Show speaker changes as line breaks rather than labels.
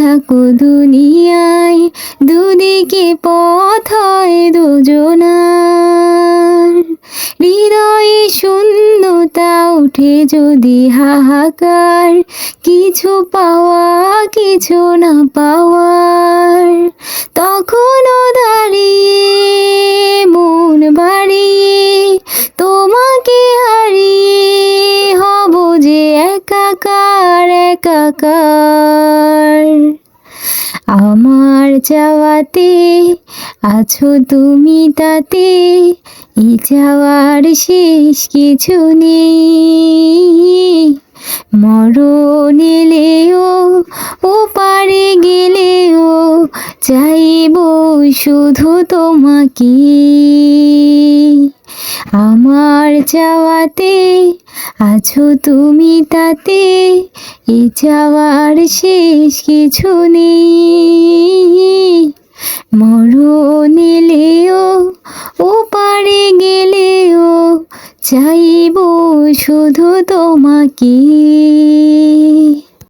থাকো দুনিয়ায়, দুদিকে পথ হয় দুজনার। হৃদয়ে শূন্যতা উঠে যদি হাহাকার, কিছু পাওয়া, কিছু না পাওয়ার একাকার একাকার আমার চাওয়াতে আছো তুমি তাতে, এ যাওয়ার শেষ কিছু নেই। মরণ এলেও ও পারে গেলেও, চাইব শুধু তোমাকে। আমার যাওয়াতে আছো তুমি তাতে, এ যাওয়ার শেষ কিছু নেই। মরণ এলেও ও পারে গেলেও, চাইব শুধু তোমাকে।